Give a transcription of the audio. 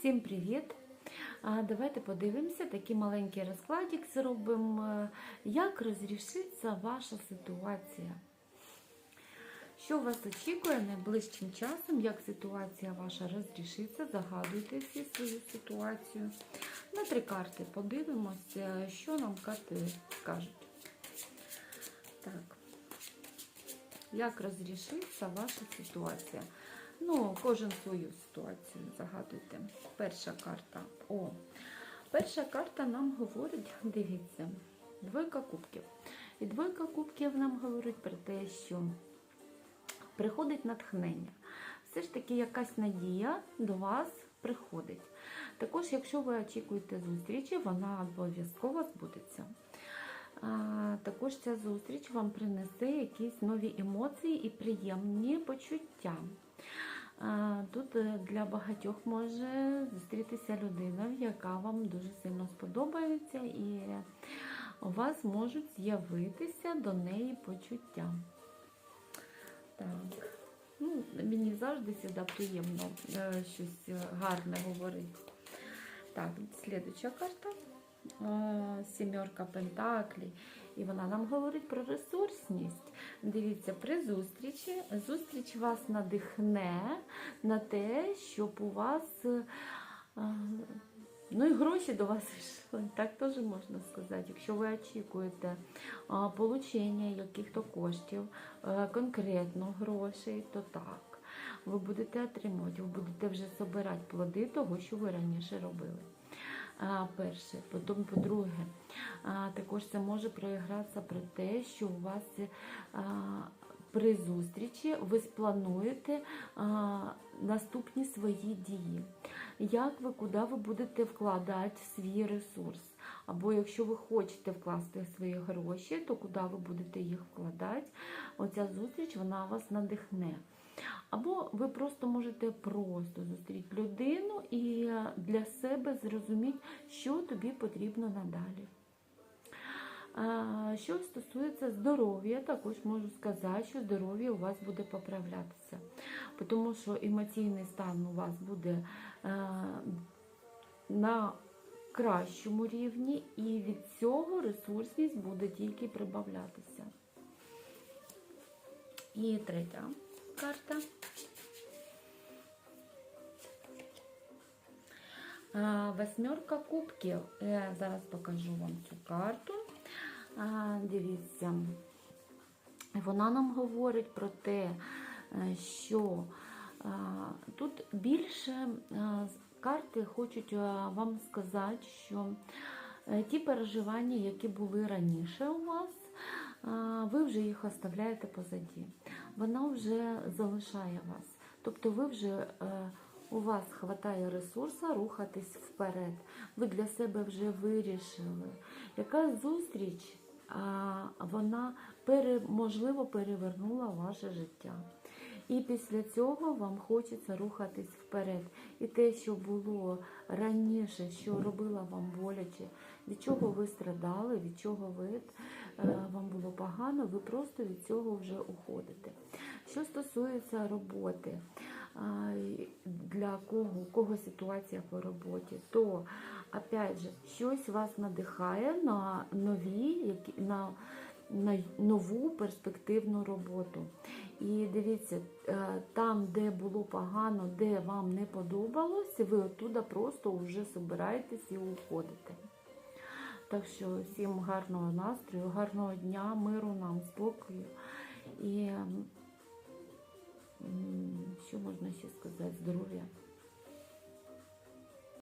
Всім привіт! Давайте подивимося такий маленький розкладик зробимо, е, як розрішиться ваша ситуація. Що вас очікує найближчим часом, як ситуація ваша розрішиться, загадуйте всі свою ситуацію. На три карти подивимося, що нам карти скажуть. Так, як розрішиться ваша ситуація? Ну, кожен свою ситуацію загадуйте. Перша карта. О, перша карта нам говорить, дивіться, двойка кубків. І двойка кубків нам говорить про те, що приходить натхнення. Все ж таки якась надія до вас приходить. Також, якщо ви очікуєте зустрічі, вона обов'язково збудеться. Також ця зустріч вам принесе якісь нові емоції і приємні почуття. Тут е, для багатьох може зустрітися людина, яка вам дуже сильно сподобається, і у вас можуть з'явитися до неї почуття. Так. Ну, Мені завжди сюди приємно е, щось гарне говорити. Так, слідуча карта. Е, Сімерка Пентаклі. І вона нам говорить про ресурсність. Дивіться, при зустрічі зустріч вас надихне на те, щоб у вас. е, Ну і гроші до вас йшли, так теж можна сказати. Якщо ви очікуєте а, получення яких-то коштів, е, конкретно грошей, то так. Ви будете отримувати, ви будете вже збирати плоди того, що ви раніше робили. Перше, потім, по-друге, також це може проігратися про те, що у вас при зустрічі ви сплануєте наступні свої дії. Як ви, куди ви будете вкладати свій ресурс? Або якщо ви хочете вкласти свої гроші, то куди ви будете їх вкладати? Оця зустріч вона вас надихне. Або ви просто можете просто зустріти людину і для себе зрозуміти, що тобі потрібно надалі. Що стосується здоров'я, також можу сказати, що здоров'я у вас буде поправлятися, тому що емоційний стан у вас буде е, на кращому рівні, і від цього ресурсність буде тільки прибавлятися. І третя карта. Восьмерка кубків. Я зараз покажу вам цю карту. Дивіться, вона нам говорить про те, е, що тут більше карти хочуть вам сказати, що е, ті переживання, які були раніше у вас, ви вже їх оставляєте позаді. Вона вже залишає вас. Тобто ви вже е, у вас вистачає ресурсу рухатись вперед. Ви для себе вже вирішили. Яка зустріч, вона можливо перевернула ваше життя. І після цього вам хочеться рухатись вперед. І те, що було раніше, що робило вам боляче, від чого ви страдали, від чого ви, е, вам було погано, ви просто від цього вже уходите. Що стосується роботи, для кого, у кого ситуація по роботі, то опять же, щось вас надихає на нові, на нову перспективну роботу. І дивіться, е, там, де було погано, де вам не подобалось, ви оттуда просто вже збираєтесь і уходите. Так що всім гарного настрою, гарного дня, миру нам, спокою. І що можна ще сказати? Здоров'я.